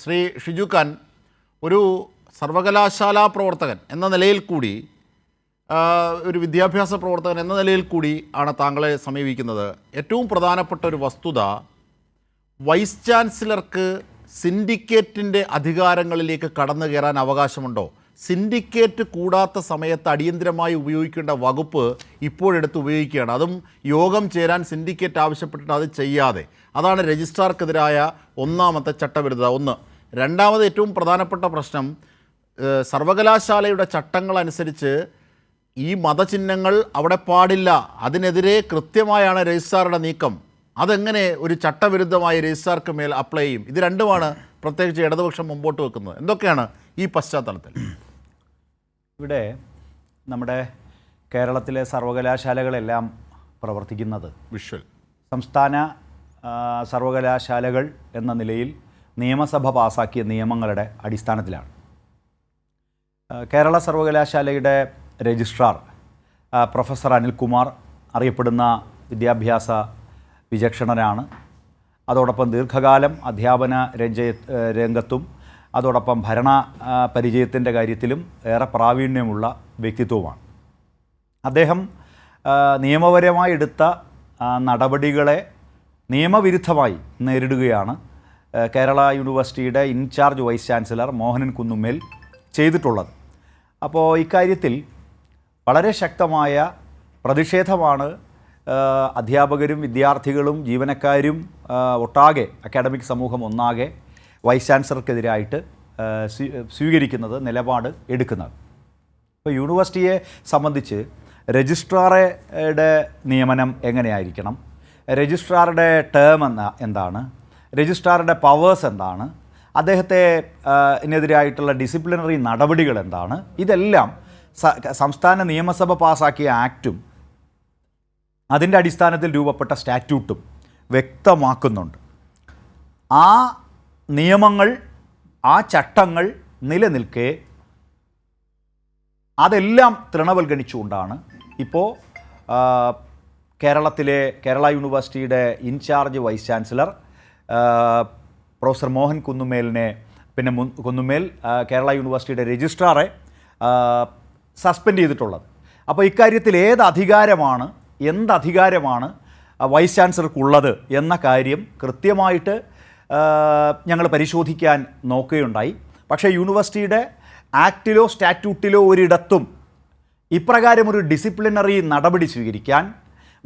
ശ്രീ ഷിജു ഖാൻ ഒരു സർവകലാശാലാ പ്രവർത്തകൻ എന്ന നിലയിൽ കൂടി ഒരു വിദ്യാഭ്യാസ പ്രവർത്തകൻ എന്ന നിലയിൽ കൂടി ആണ് താങ്കളെ സമീപിക്കുന്നത്. ഏറ്റവും പ്രധാനപ്പെട്ട ഒരു വസ്തുത വൈസ് ചാൻസലർക്ക് സിൻഡിക്കേറ്റിന്റെ അധികാരങ്ങളിലേക്ക് കടന്നു കയറാൻ അവകാശമുണ്ടോ? സിൻഡിക്കേറ്റ് കൂടാത്ത സമയത്ത് അടിയന്തരമായി ഉപയോഗിക്കേണ്ട വകുപ്പ് ഇപ്പോഴെടുത്ത് ഉപയോഗിക്കുകയാണ്. അതും യോഗം ചേരാൻ സിൻഡിക്കേറ്റ് ആവശ്യപ്പെട്ടിട്ട് അത് ചെയ്യാതെ. അതാണ് രജിസ്ട്രാർക്കെതിരായ ഒന്നാമത്തെ ചട്ടവിരുദ്ധത. ഒന്ന് രണ്ടാമത് ഏറ്റവും പ്രധാനപ്പെട്ട പ്രശ്നം സർവകലാശാലയുടെ ചട്ടങ്ങളനുസരിച്ച് ഈ മതചിഹ്നങ്ങൾ അവിടെ പാടില്ല. അതിനെതിരെ കൃത്യമായാണ് രജിസ്ട്രാറുടെ നീക്കം. അതെങ്ങനെ ഒരു ചട്ടവിരുദ്ധമായ രജിസ്ട്രാർക്ക് മേൽ അപ്ലൈ ചെയ്യും? ഇത് രണ്ടുമാണ് പ്രത്യേകിച്ച് ഇടതുപക്ഷം മുമ്പോട്ട് വെക്കുന്നത്. എന്തൊക്കെയാണ് ഈ പശ്ചാത്തലത്തിൽ? ഇവിടെ നമ്മുടെ കേരളത്തിലെ സർവകലാശാലകളെല്ലാം പ്രവർത്തിക്കുന്നത് വിഷ്വൽ. സംസ്ഥാന സർവകലാശാലകൾ എന്ന നിലയിൽ നിയമസഭ പാസാക്കിയ നിയമങ്ങളുടെ അടിസ്ഥാനത്തിലാണ്. കേരള സർവകലാശാലയുടെ രജിസ്ട്രാർ പ്രൊഫസർ അനിൽകുമാർ അറിയപ്പെടുന്ന വിദ്യാഭ്യാസ വിചക്ഷണനാണ് അതോടൊപ്പം ദീർഘകാലം അധ്യാപന രംഗ രംഗത്തും അതോടൊപ്പം ഭരണ പരിചയത്തിന്റെ കാര്യത്തിലും ഏറെ പ്രാവീണ്യമുള്ള വ്യക്തിത്വമാണ് അദ്ദേഹം നിയമപരമായി എടുത്ത നടപടികളെ നിയമവിരുദ്ധമായി നേരിടുകയാണ്. കേരള യൂണിവേഴ്സിറ്റിയുടെ in charge vice chancellor Mohanan Kunnummel ചെയ്തിട്ടുള്ളത്. അപ്പോൾ ഇക്കാര്യത്തിൽ വളരെ ശക്തമായ പ്രതിഷേധമാണ് അധ്യാപകരും വിദ്യാർത്ഥികളും ജീവനക്കാരും ഒട്ടാകെ അക്കാഡമിക് സമൂഹം ഒന്നാകെ വൈസ് ചാൻസലർക്കെതിരായിട്ട് സ്വീകരിക്കുന്നത് നിലപാട് എടുക്കുന്നത്. ഇപ്പോൾ യൂണിവേഴ്സിറ്റിയെ സംബന്ധിച്ച് രജിസ്ട്രാറുടെ നിയമനം എങ്ങനെയായിരിക്കണം? രജിസ്ട്രാറുടെ ടേം എന്ന എന്താണ്? രജിസ്ട്രാറുടെ പവേഴ്സ് എന്താണ്? അദ്ദേഹത്തെ എതിരായിട്ടുള്ള ഡിസിപ്ലിനറി നടപടികൾ എന്താണ്? ഇതെല്ലാം സംസ്ഥാന നിയമസഭ പാസാക്കിയ ആക്റ്റും അതിന്റെ അടിസ്ഥാനത്തിൽ രൂപപ്പെട്ട സ്റ്റാറ്റ്യൂട്ടും വ്യക്തമാക്കുന്നുണ്ട്. ആ നിയമങ്ങൾ ആ ചട്ടങ്ങൾ നിലനിൽക്കെ അതെല്ലാം തൃണവൽഗണിച്ചുകൊണ്ടാണ് ഇപ്പോൾ കേരളത്തിലെ കേരള യൂണിവേഴ്സിറ്റിയുടെ in charge vice chancellor professor Mohan കുന്നുമേലിനെ പിന്നെ മുൻ- കുന്നുമേൽ കേരള യൂണിവേഴ്സിറ്റിയുടെ രജിസ്ട്രാറെ സസ്പെൻഡ് ചെയ്തിട്ടുള്ളത്. അപ്പോൾ ഇക്കാര്യത്തിൽ ഏത് അധികാരമാണ് എന്ത് അധികാരമാണ് വൈസ് ചാൻസലർക്കുള്ളത് എന്ന കാര്യം കൃത്യമായിട്ട് ഞങ്ങൾ പരിശോധിക്കാൻ നോക്കുകയുണ്ടായി. പക്ഷേ യൂണിവേഴ്സിറ്റിയുടെ ആക്റ്റിലോ സ്റ്റാറ്റ്യൂട്ടിലോ ഒരിടത്തും ഇപ്രകാരം ഒരു ഡിസിപ്ലിനറി നടപടി സ്വീകരിക്കാൻ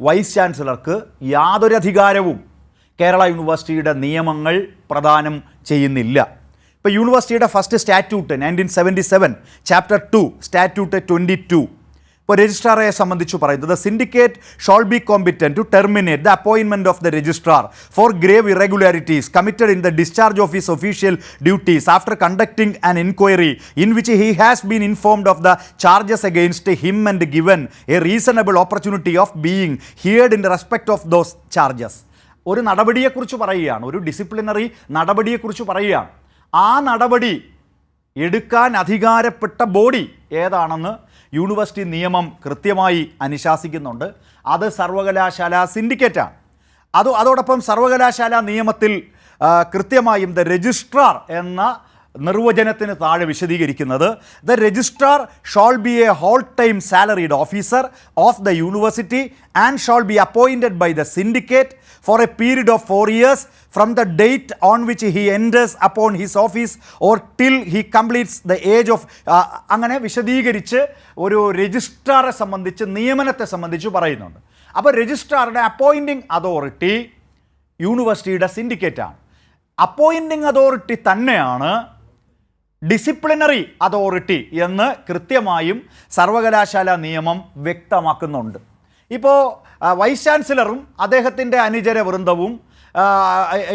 വൈസ് ചാൻസലർക്ക് യാതൊരു അധികാരവും കേരള യൂണിവേഴ്സിറ്റിയുടെ നിയമങ്ങൾ പ്രദാനം ചെയ്യുന്നില്ല. ഇപ്പോൾ യൂണിവേഴ്സിറ്റിയുടെ first statute nineteen seventy seven chapter two statute twenty two ഇപ്പോൾ രജിസ്ട്രാറെ സംബന്ധിച്ച് പറയുന്നത് syndicate shall be competent to terminate the അപ്പോയിൻമെന്റ് of the registrar for grave irregularities committed in the discharge of his official duties after conducting an enquiry in which he has been informed of the charges against him and given a reasonable opportunity of being heard in respect of those charges ഒരു നടപടിയെക്കുറിച്ച് പറയുകയാണ്. ഒരു disciplinary നടപടിയെക്കുറിച്ച് പറയുകയാണ്. ആ നടപടി എടുക്കാൻ അധികാരപ്പെട്ട body ഏതാണെന്ന് university നിയമം കൃത്യമായി അനുശാസിക്കുന്നുണ്ട്. അത് സർവകലാശാല സിൻഡിക്കേറ്റാണ്. അത് അതോടൊപ്പം സർവകലാശാല നിയമത്തിൽ കൃത്യമായും ദ രജിസ്ട്രാർ എന്ന നിർവചനത്തിന് താഴെ വിശദീകരിക്കുന്നത് the registrar shall be a whole time salaried officer of the university and shall be appointed by the syndicate for a period of four years from the date on which he enters upon his office or till he completes the age of അങ്ങനെ വിശദീകരിച്ച് ഒരു രജിസ്ട്രാറെ സംബന്ധിച്ച് നിയമനത്തെ സംബന്ധിച്ച് പറയുന്നുണ്ട്. അപ്പോൾ രജിസ്ട്രാറുടെ appointing authority യൂണിവേഴ്സിറ്റിയുടെ സിൻഡിക്കേറ്റാണ്. Appointing authority തന്നെയാണ് ഡിസിപ്ലിനറി അതോറിറ്റി എന്ന് കൃത്യമായും സർവകലാശാല നിയമം വ്യക്തമാക്കുന്നുണ്ട്. ഇപ്പോൾ വൈസ് ചാൻസലറും അദ്ദേഹത്തിന്റെ അനുചര വൃന്ദവും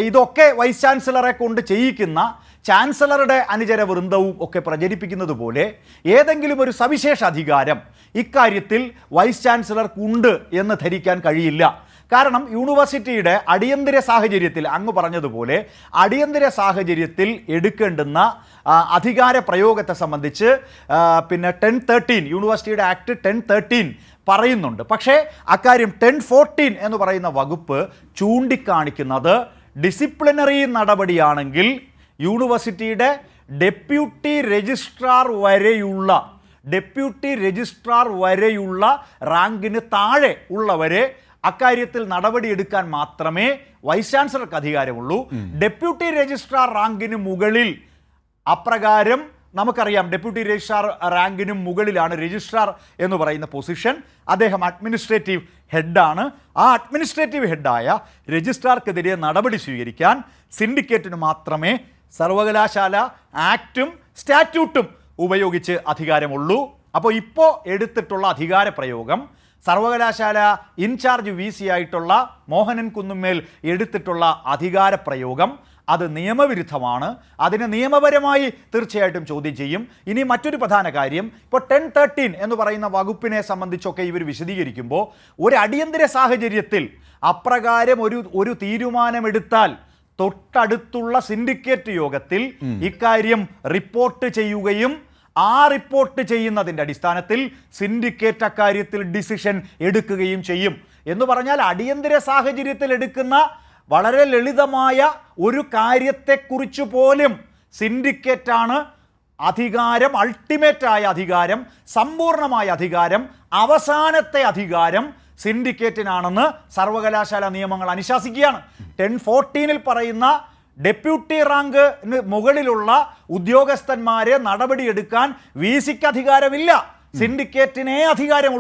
ഇതൊക്കെ വൈസ് ചാൻസലറെ കൊണ്ട് ചെയ്യിക്കുന്ന ചാൻസലറുടെ അനുചര വൃന്ദവും ഒക്കെ പ്രചരിപ്പിക്കുന്നത് പോലെ ഏതെങ്കിലും ഒരു സവിശേഷ അധികാരം ഇക്കാര്യത്തിൽ വൈസ് ചാൻസലർക്കുണ്ട് എന്ന് ധരിക്കാൻ കഴിയില്ല. കാരണം യൂണിവേഴ്സിറ്റിയുടെ അടിയന്തര സാഹചര്യത്തിൽ അങ്ങ് പറഞ്ഞതുപോലെ അടിയന്തര സാഹചര്യത്തിൽ എടുക്കേണ്ടുന്ന അധികാര പ്രയോഗത്തെ സംബന്ധിച്ച് പിന്നെ ടെൻ തേർട്ടീൻ യൂണിവേഴ്സിറ്റിയുടെ ആക്ട് ടെൻ തേർട്ടീൻ പറയുന്നുണ്ട്. പക്ഷേ അക്കാര്യം ടെൻ ഫോർട്ടീൻ എന്ന് പറയുന്ന വകുപ്പ് ചൂണ്ടിക്കാണിക്കുന്നത് ഡിസിപ്ലിനറി നടപടിയാണെങ്കിൽ യൂണിവേഴ്സിറ്റിയുടെ ഡെപ്യൂട്ടി രജിസ്ട്രാർ വരെയുള്ള ഡെപ്യൂട്ടി രജിസ്ട്രാർ വരെയുള്ള റാങ്കിന് താഴെ ഉള്ളവരെ അക്കാര്യത്തിൽ നടപടിയെടുക്കാൻ മാത്രമേ വൈസ് ചാൻസലർക്ക് അധികാരമുള്ളൂ ഡെപ്യൂട്ടി രജിസ്ട്രാർ റാങ്കിന് മുകളിൽ അപ്രകാരം നമുക്കറിയാം ഡെപ്യൂട്ടി രജിസ്ട്രാർ റാങ്കിനും മുകളിലാണ് രജിസ്ട്രാർ എന്ന് പറയുന്ന പൊസിഷൻ. അദ്ദേഹം അഡ്മിനിസ്ട്രേറ്റീവ് ഹെഡാണ്. ആ അഡ്മിനിസ്ട്രേറ്റീവ് ഹെഡായ രജിസ്ട്രാർക്കെതിരെ നടപടി സ്വീകരിക്കാൻ സിൻഡിക്കേറ്റിന് മാത്രമേ സർവകലാശാല ആക്റ്റും സ്റ്റാറ്റ്യൂട്ടും ഉപയോഗിച്ച് അധികാരമുള്ളൂ. അപ്പോൾ ഇപ്പോൾ എടുത്തിട്ടുള്ള അധികാര പ്രയോഗം സർവകലാശാല ഇൻചാർജ് വി സി ആയിട്ടുള്ള മോഹനൻ കുന്നുമേൽ എടുത്തിട്ടുള്ള അധികാര പ്രയോഗം അത് നിയമവിരുദ്ധമാണ്. അതിനെ നിയമപരമായി തീർച്ചയായിട്ടും ചോദ്യം ചെയ്യും. ഇനി മറ്റൊരു പ്രധാന കാര്യം ഇപ്പോൾ ടെൻ തേർട്ടീൻ എന്ന് പറയുന്ന വകുപ്പിനെ സംബന്ധിച്ചൊക്കെ ഇവർ വിശദീകരിക്കുമ്പോൾ ഒരു അടിയന്തര സാഹചര്യത്തിൽ അപ്രകാരം ഒരു ഒരു തീരുമാനമെടുത്താൽ തൊട്ടടുത്തുള്ള സിൻഡിക്കേറ്റ് യോഗത്തിൽ ഇക്കാര്യം റിപ്പോർട്ട് ചെയ്യുകയും ആ റിപ്പോർട്ട് ചെയ്യുന്നതിന്റെ അടിസ്ഥാനത്തിൽ സിൻഡിക്കേറ്റ് അക്കാര്യത്തിൽ ഡിസിഷൻ എടുക്കുകയും ചെയ്യും. എന്ന് പറഞ്ഞാൽ അടിയന്തര സാഹചര്യത്തിൽ എടുക്കുന്ന വളരെ ലളിതമായ ഒരു കാര്യത്തെക്കുറിച്ച് പോലും സിൻഡിക്കേറ്റാണ് അധികാരം അൾട്ടിമേറ്റായ അധികാരം സമ്പൂർണമായ അധികാരം അവസാനത്തെ അധികാരം സിൻഡിക്കേറ്റിനാണെന്ന് സർവകലാശാല നിയമങ്ങൾ അനുശാസിക്കുകയാണ്. ടെൻ ഫോർട്ടീനിൽ പറയുന്ന ഡെപ്യൂട്ടി റാങ്ക് മുകളിലുള്ള ഉദ്യോഗസ്ഥന്മാരെ നടപടിയെടുക്കാൻ വി സിക്ക് അധികാരമില്ല. സിൻഡിക്കേറ്റിനെ അധികാരമുള്ളൂ.